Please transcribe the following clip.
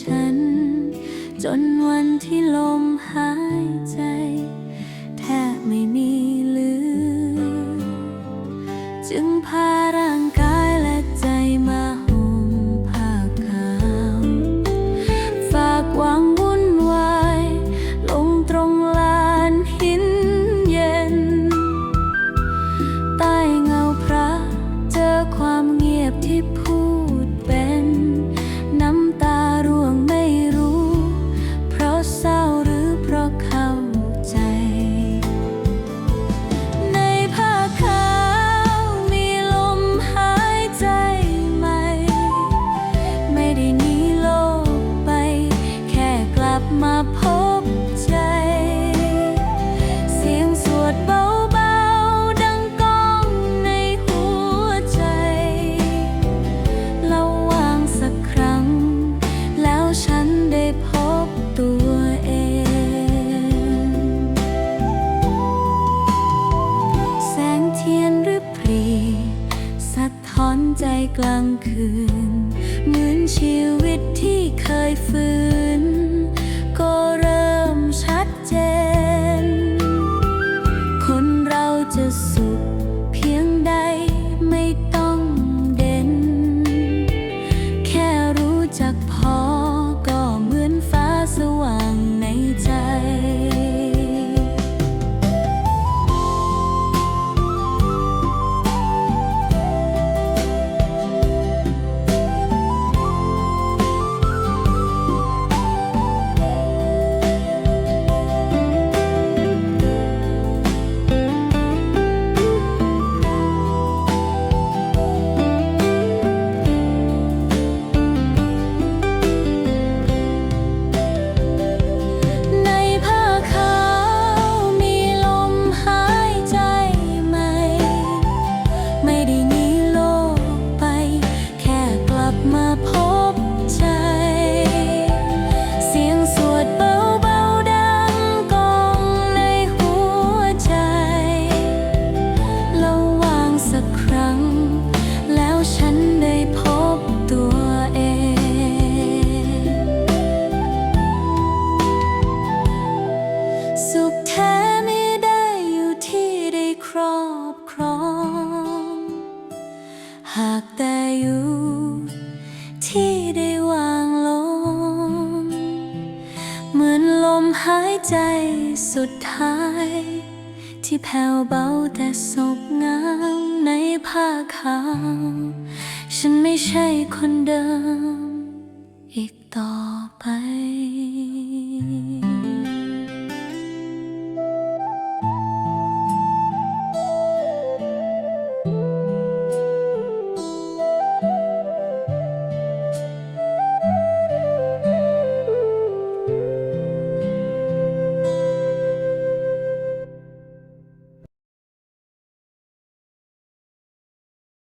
ฉัน จนวันที่ลมหายใจ แทบไม่มีเหลือ จึงพา พบใจ เสียงสวดเบาๆ ดังก้องในหัวใจระวางสักครั้ง แล้วฉันได้พบตัวเอง แสงเทียนหรือพรีสะท้อนใจกลางคืน เหมือนชีวิตที่เคยฟื้น ครอง หากแต่อยู่ที่ได้วางลง เหมือนลมหายใจสุดท้าย ที่แผ่วเบาแต่สบงามในผ้าขาว ฉันไม่ใช่คนเดิม อีกต่อไป